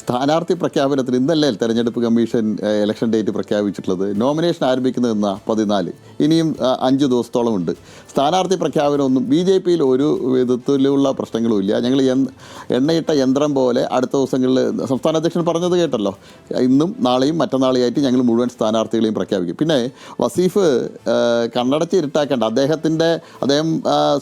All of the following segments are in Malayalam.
സ്ഥാനാർത്ഥി പ്രഖ്യാപനത്തിന് ഇന്നല്ലേ തെരഞ്ഞെടുപ്പ് കമ്മീഷൻ ഇലക്ഷൻ ഡേറ്റ് പ്രഖ്യാപിച്ചിട്ടുള്ളത്. നോമിനേഷൻ ആരംഭിക്കുന്നത് എന്നാ പതിനാല്. ഇനിയും അഞ്ച് ദിവസത്തോളം ഉണ്ട്. സ്ഥാനാർത്ഥി പ്രഖ്യാപനമൊന്നും ബി ജെ പിയിൽ ഒരു വിധത്തിലുള്ള പ്രശ്നങ്ങളും ഇല്ല. ഞങ്ങൾ എണ്ണയിട്ട യന്ത്രം പോലെ അടുത്ത ദിവസങ്ങളിൽ സംസ്ഥാന അധ്യക്ഷൻ പറഞ്ഞത് കേട്ടല്ലോ. ഇന്നും നാളെയും മറ്റന്നാളെയായിട്ട് ഞങ്ങൾ മുഴുവൻ സ്ഥാനാർത്ഥികളെയും പ്രഖ്യാപിക്കും. പിന്നെ വസീഫ് കണ്ണടച്ച് ഇരുട്ടാക്കേണ്ട. അദ്ദേഹത്തിന്റെ അദ്ദേഹം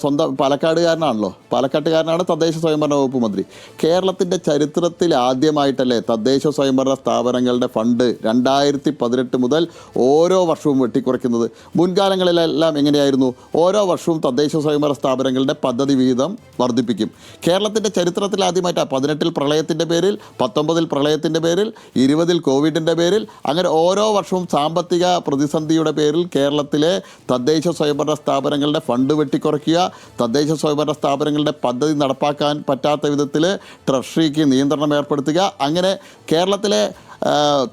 സ്വന്തം പാലക്കാടുകാരനാണല്ലോ. പാലക്കാട്ടുകാരനാണ് തദ്ദേശ സ്വയംഭരണ വകുപ്പ് മന്ത്രി. കേരളത്തിന്റെ ചരിത്രത്തിൽ ആദ്യമായിട്ടല്ലേ തദ്ദേശ സ്വയംഭരണ സ്ഥാപനങ്ങളുടെ ഫണ്ട് രണ്ടായിരത്തി പതിനെട്ട് മുതൽ ഓരോ വർഷവും വെട്ടിക്കുറയ്ക്കുന്നത്? മുൻകാലങ്ങളിലെല്ലാം എങ്ങനെയായിരുന്നു? ഓരോ വർഷവും തദ്ദേശ സ്വയംഭരണ സ്ഥാപനങ്ങളുടെ പദ്ധതി വിഹിതം വർദ്ധിപ്പിക്കും. കേരളത്തിന്റെ ചരിത്രത്തിൽ ആദ്യമായിട്ടാണ് പതിനെട്ടിൽ പ്രളയത്തിന്റെ പേരിൽ പത്തൊമ്പതിൽ പ്രളയത്തിന്റെ പേരിൽ ഇരുപതിൽ കോവിഡിന്റെ പേരിൽ അങ്ങനെ ഓരോ വർഷവും സാമ്പത്തിക പ്രതിസന്ധിയുടെ പേരിൽ കേരളത്തിലെ തദ്ദേശ സ്വയംഭരണ സ്ഥാപനങ്ങളുടെ ഫണ്ട് വെട്ടിക്കുറയ്ക്കുക തദ്ദേശ സ്വയംഭരണ സ്ഥാപനങ്ങളുടെ പദ്ധതി നടപ്പാക്കാൻ പറ്റാത്ത വിധത്തിൽ ട്രഷറിക്ക് നിയന്ത്രണം ഏർപ്പെടുത്തുക. അങ്ങനെ കേരളത്തിലെ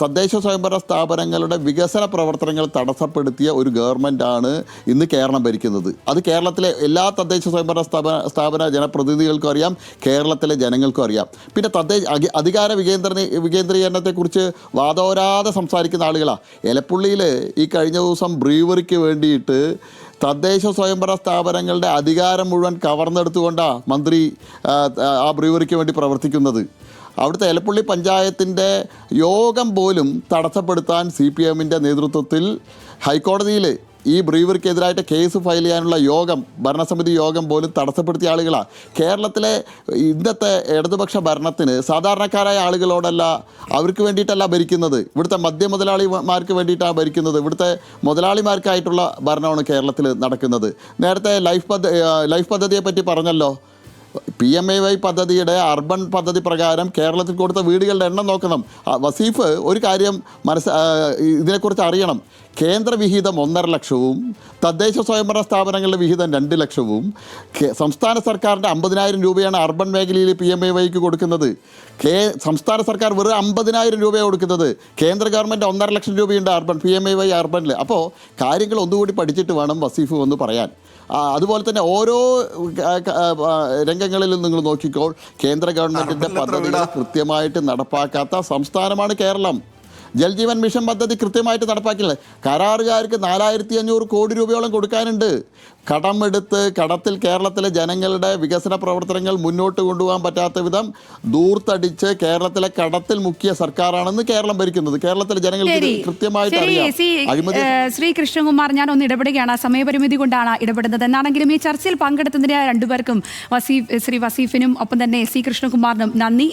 തദ്ദേശ സ്വയംഭരണ സ്ഥാപനങ്ങളുടെ വികസന പ്രവർത്തനങ്ങൾ തടസ്സപ്പെടുത്തിയ ഒരു ഗവൺമെന്റാണ് ഇന്ന് കേരളം ഭരിക്കുന്നത്. അത് കേരളത്തിലെ എല്ലാ തദ്ദേശ സ്വയംഭരണ സ്ഥാപന സ്ഥാപന ജനപ്രതിനിധികൾക്കും അറിയാം കേരളത്തിലെ ജനങ്ങൾക്കും അറിയാം. പിന്നെ തദ്ദേശ അധികാര വികേന്ദ്ര വികേന്ദ്രീകരണത്തെക്കുറിച്ച് വാദോരാതെ സംസാരിക്കുന്ന ആളുകളാണ് എലപ്പുള്ളിയിൽ ഈ കഴിഞ്ഞ ദിവസം ബ്രീവറിക്ക് വേണ്ടിയിട്ട് തദ്ദേശ സ്വയംഭരണ സ്ഥാപനങ്ങളുടെ അധികാരം മുഴുവൻ കവർന്നെടുത്തുകൊണ്ടാണ് മന്ത്രി ആ, ബ്രീവറിക്ക് വേണ്ടി പ്രവർത്തിക്കുന്നത്. അവിടുത്തെ എലപ്പള്ളി പഞ്ചായത്തിന്റെ യോഗം പോലും തടസ്സപ്പെടുത്താൻ സി പി എമ്മിന്റെ നേതൃത്വത്തിൽ ഹൈക്കോടതിയിൽ ഈ ബ്രീവറിക്കെതിരായിട്ട് കേസ് ഫയൽ ചെയ്യാനുള്ള യോഗം ഭരണസമിതി യോഗം പോലും തടസ്സപ്പെടുത്തിയ ആളുകളാണ് കേരളത്തിലെ ഇന്നത്തെ ഇടതുപക്ഷ ഭരണത്തിന് സാധാരണക്കാരായ ആളുകളോടല്ല അവർക്ക് വേണ്ടിയിട്ടല്ല ഭരിക്കുന്നത്. ഇവിടുത്തെ മദ്യ മുതലാളിമാർക്ക് വേണ്ടിയിട്ടാണ് ഭരിക്കുന്നത്. ഇവിടുത്തെ മുതലാളിമാർക്കായിട്ടുള്ള ഭരണമാണ് കേരളത്തിൽ നടക്കുന്നത്. നേരത്തെ ലൈഫ് പദ്ധതി ലൈഫ് പദ്ധതിയെ പറ്റി പറഞ്ഞല്ലോ. പി എം എ വൈ പദ്ധതിയുടെ അർബൻ പദ്ധതി പ്രകാരം കേരളത്തിൽ കൊടുത്ത വീടുകളുടെ എണ്ണം നോക്കണം. വസീഫ് ഒരു കാര്യം മനസ്സ ഇതിനെക്കുറിച്ച് അറിയണം. കേന്ദ്ര വിഹിതം ഒന്നര ലക്ഷവും തദ്ദേശ സ്വയംഭരണ സ്ഥാപനങ്ങളുടെ വിഹിതം രണ്ട് ലക്ഷവും സംസ്ഥാന സർക്കാരിന്റെ അമ്പതിനായിരം രൂപയാണ് അർബൻ മേഖലയിൽ പി എം എ വൈക്ക് കൊടുക്കുന്നത്. കേ സംസ്ഥാന സർക്കാർ വെറും അമ്പതിനായിരം രൂപയാണ് കൊടുക്കുന്നത്. കേന്ദ്ര ഗവൺമെന്റ് ഒന്നര ലക്ഷം രൂപയുണ്ട് urban P M A Y അർബനിൽ. അപ്പോൾ കാര്യങ്ങൾ ഒന്നുകൂടി പഠിച്ചിട്ട് വേണം വസീഫ് ഒന്ന് പറയാൻ. അതുപോലെ തന്നെ ഓരോ രംഗങ്ങളിലും നിങ്ങൾ നോക്കിക്കോൾ കേന്ദ്ര ഗവൺമെന്റിന്റെ പദ്ധതികൾ കൃത്യമായിട്ട് നടപ്പാക്കാത്ത സംസ്ഥാനമാണ് കേരളം. ജൽജീവൻ മിഷൻ പദ്ധതി കൃത്യമായിട്ട് നടപ്പാക്കില്ല കരാറുകാർക്ക് നാലായിരത്തി അഞ്ഞൂറ് കോടി രൂപയോളം കൊടുക്കാനുണ്ട്. കടമെടുത്ത് കടത്തിൽ കേരളത്തിലെ ജനങ്ങളുടെ വികസന പ്രവർത്തനങ്ങൾ മുന്നോട്ട് കൊണ്ടുപോകാൻ പറ്റാത്ത വിധം ദൂർത്തടിച്ച് കേരളത്തിലെ കടത്തിൽ മുക്കിയ സർക്കാരാണെന്ന് കേരളം ഭരിക്കുന്നത്. കേരളത്തിലെ ജനങ്ങൾക്ക് കൃത്യമായിട്ട് ശരി അറിയാം. ശ്രീ കൃഷ്ണകുമാർ ഞാൻ ഒന്ന് ഇടപെടുകയാണ്. സമയപരിമിതി കൊണ്ടാണ് ഇടപെടുന്നത്. എന്നാണെങ്കിലും ഈ ചർച്ചയിൽ പങ്കെടുത്തതിന് രണ്ടുപേർക്കും വസീഫ് ശ്രീ വസീഫിനും ഒപ്പം തന്നെ സി കൃഷ്ണകുമാറിനും നന്ദി.